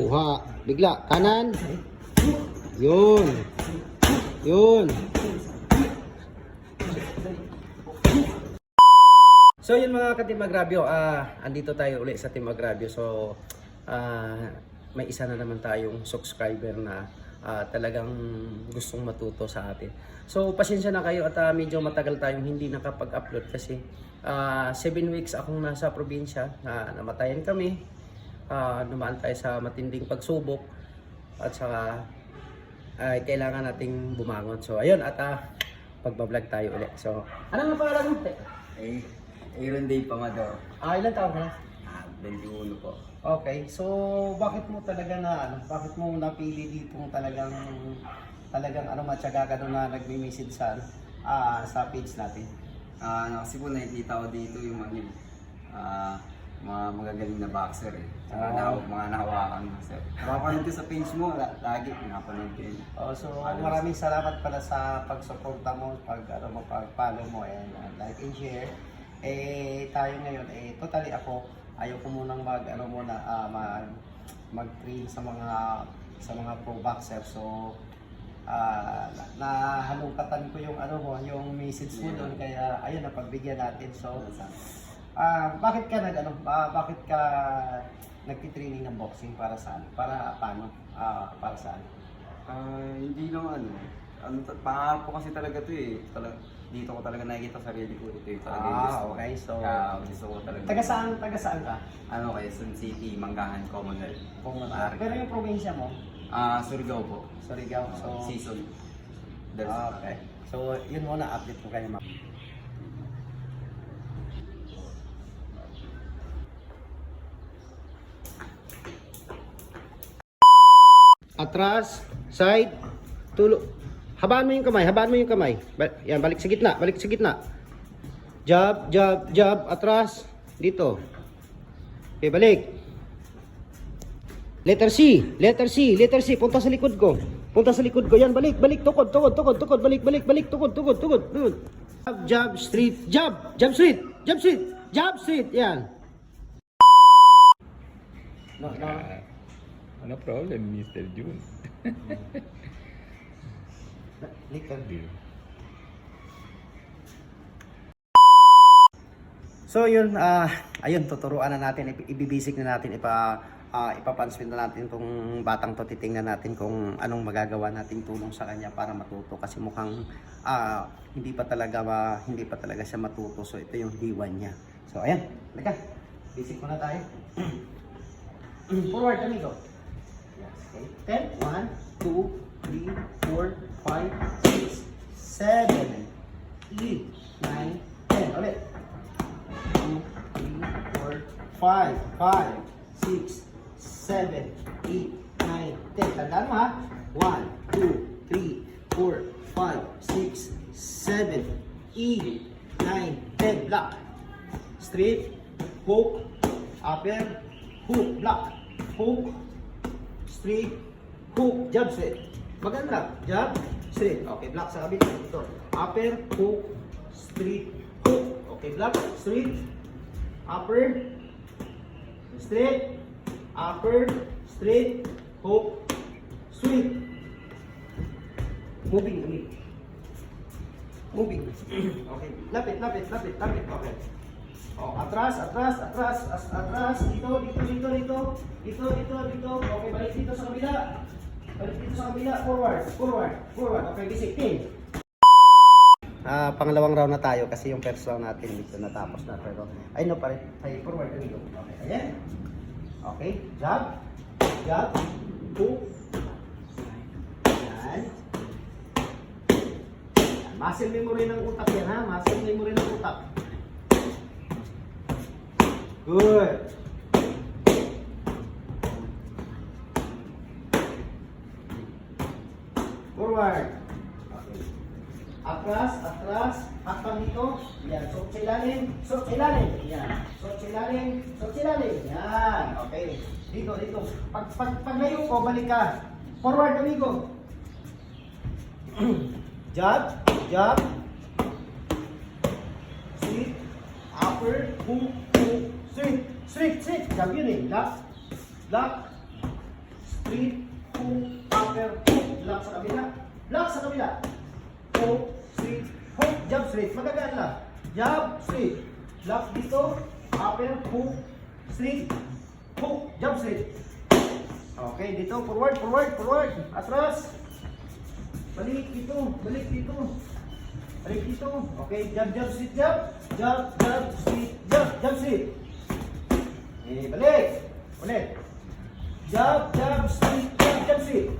Kuha. Bigla. Kanan. Yun. Yun. So yun mga ka-Team Agrabio, ah andito tayo uli sa Team Agrabio. So ah may isa na naman tayong subscriber na ah, talagang gustong matuto sa atin. So pasensya na kayo at ah, medyo matagal tayong hindi nakapag-upload kasi 7 weeks akong nasa probinsya na namatayan kami. Ah, dumaan tayo sa matinding pagsubok at saka ay kailangan nating bumangon. So ayun at ah, pagbablog tayo ulit. So ano nga pangalan mo? Eh, Aaron Day Pamador. Ah, ilan taon ka na? Ah, 21 po. Okay, so bakit mo talaga na ano, bakit mo napili ditong talagang talagang ano matyaga ka doon na nagme-message sa ano, ah sa page natin? Ah, ano, kasi po nakikita ko dito yung mga, ah, mga magagaling na boxer eh. Tsaka Oo. na, mga nahawakan mo sir. Napapanood ko sa page mo, la- lagi napanood ko yun. Oh, so maraming salamat pala sa pagsuporta mo, pag ano mo, pag-follow mo and uh, like and share. Eh tayo ngayon eh totally ako ayaw ko munang mag ano muna ah, mag mag-train sa mga sa mga pro boxer. So ah na nahalungkatan ko yung ano mo, yung message mo doon kaya ayun napagbigyan natin. So ah bakit ka nag ano, ba- bakit ka nagti-training ng boxing para saan? Para paano? Ah, para saan? Ah, hindi lang ano. Ano, ta- pangarap ko kasi talaga to eh. Talag, dito ko talaga nakikita sarili ko. Ito yung talaga yung Ah, gusto ko. okay. So, Kaya gusto ko talaga. taga saan, taga saan ka? Ano, Quezon City, Manggahan, Commonwealth. Kung Maaari. Pero yung probinsya mo, Ah, Surigao po. Surigao. So, season. Ah, okay. So, yun muna, update ko kayo ma'am. Atras, side, tulo. Habaan mo yung kamay, habaan mo yung kamay. Yan, balik sa gitna, balik sa gitna. Jab, jab, jab, atras, dito. Okay, balik. Letter C, letter C, letter C, punta sa likod ko. Punta sa likod ko. Yan, balik, balik, tukod, tukod, tukod, tukod, balik, balik, balik, tukod, tukod, tukod, tukod. Jab, jab, straight, jab, jab, straight, jab, straight, jab, straight, yan. No, no. No problem, Mr. June. Likan. So yun, ah ayun, tuturuan na natin, ibibisik na natin, ipa, ah, ipapanswin na natin tong batang to, titingnan natin kung anong magagawa nating tulong sa kanya para matuto. Kasi mukhang ah, hindi pa talaga ma, hindi pa talaga siya matuto. So ito yung diwan niya. So ayan, halika. Basic muna tayo. Forward, amigo. Yes, okay. 10, 1, 2, 3, 4, 5, 6, 7, 8, 9, 10. Ulit. 2, 3, 4, 5, 5, 6, 7, 8, 9, 10. Tandaan mo ha. 1, 2, 3, 4, 5, 6, 7, 8, 9, 10. Block. Straight. Hook. Upper. Hook. Block. Hook. Straight. Hook. Jab straight. Maganda. Jab. Straight. Okay. Block sa kabila. Ito. Upper. Hook. Straight. Hook. Okay. Block. Straight. Upper. Straight. Upper. Straight. Hook. Sweep. Moving ulit. Moving. Okay. Lapit, lapit, lapit, lapit. Okay. Oh, atras, atras, atras, as, atras, dito, dito, dito, dito, dito, dito, dito. Okay, balik dito sa kabila. Balik dito sa kabila, forward, forward, forward. Okay, basic team. Ah, pangalawang round na tayo kasi yung first round natin dito natapos na pero ay no pare, ay forward dito. Okay, ayan. Okay, jab, jab. Yan. Muscle memory ng utak yan ha, muscle memory ng utak. Good. Forward. Okay. Atras, atras, hakbang dito. Yan, suot sa ilalim, suot sa ilalim. Yan, suot sa ilalim, suot sa ilalim. Yan, okay. Dito, dito. Pag, pag, pag layo ko, balik ka. Forward, amigo. jab, jab. Sweep, upper, hook, sweep, sweep, sweep. Jab yun eh. Lock, lock, straight, hook, upper, hook, lock sa kabila. Lock sa kabila. Hook, straight, hook, jump straight. Magagaan lang. Jump, straight. Lock dito, upper, hook, straight, hook, jump straight. Okay, dito, forward, forward, forward. Atras. Balik dito, balik dito. Balik dito. Okay, jump, jump, straight, jump. Jump, jump, straight, jump, jump, straight. Eh, balik. Ulit. Jump, jump, straight, jump, jump, straight.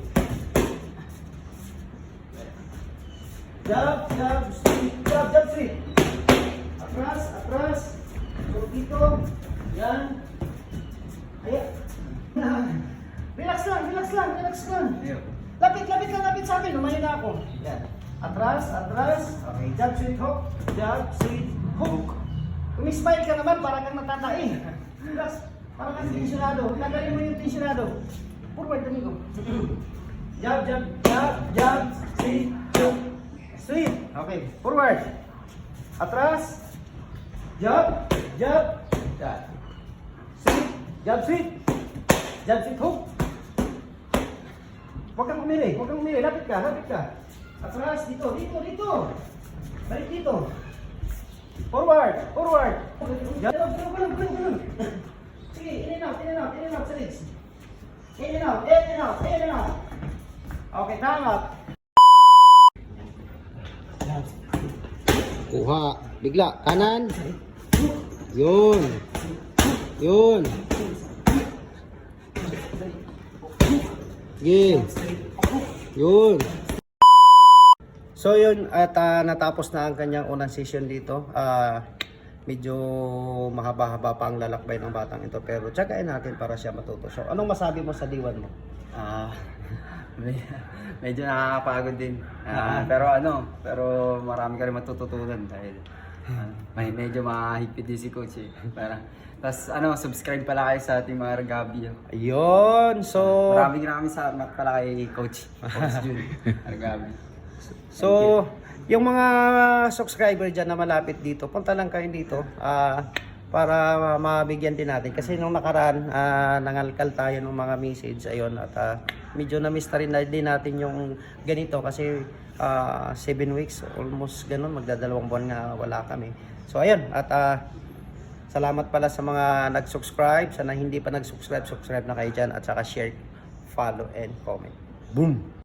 Jump, jump, straight, jump, jump, straight. Atras, atras. So, dito. Yan. Ayan. relax lang, relax lang, relax lang. Lapit, lapit lang, lapit sa akin. Lumayo na ako. Yan. Atras, atras. Okay, jump, straight, hook. Jump, straight, hook. Kung-smile ka naman, para kang natatai. Relax. Para kang tensionado. Tanggalin mo yung tensionado. Forward, amigo. Jump, jump, jump, jump, straight, jump, straight. Okay, forward. Atras. Jump, jump, jump. Straight, jump, straight. Jump, straight, hook. Huwag kang umiri, huwag kang umiri. Lapit ka, lapit ka. Atras, dito, dito, dito. Balik dito. Forward, forward. Jump. Sige, in and out, in and out, in and out sa legs. In and out, in and out, in and out. Okay, tama. Kuha. Bigla. Kanan. Yun. Yun. Sige. Yun. So yun, at ah, natapos na ang kanyang unang session dito. Ah, medyo mahaba-haba pa ang lalakbay ng batang ito pero tsagain natin para siya matuto. So anong masabi mo sa diwan mo? Ah, med- medyo nakakapagod din. Ah, pero ano, pero marami ka rin matututunan dahil ah, may medyo mahigpit din si coach eh. Para, tapos ano, subscribe pala kayo sa ating mga Ragabi. Ayun, so... Maraming maraming salamat pala kay coach. Coach Jun. Ragabi. So, yung mga subscriber dyan na malapit dito, punta lang kayo dito ah, para mabigyan din natin. Kasi nung nakaraan, ah, nangalkal tayo ng mga message. Ayun, at ah, medyo na-miss na rin na din natin yung ganito kasi 7 weeks, almost ganun, magdadalawang buwan nga wala kami. So, ayun, at ah, salamat pala sa mga nag-subscribe. Sana hindi pa nag-subscribe, subscribe na kayo dyan at saka share, follow, and comment. Boom!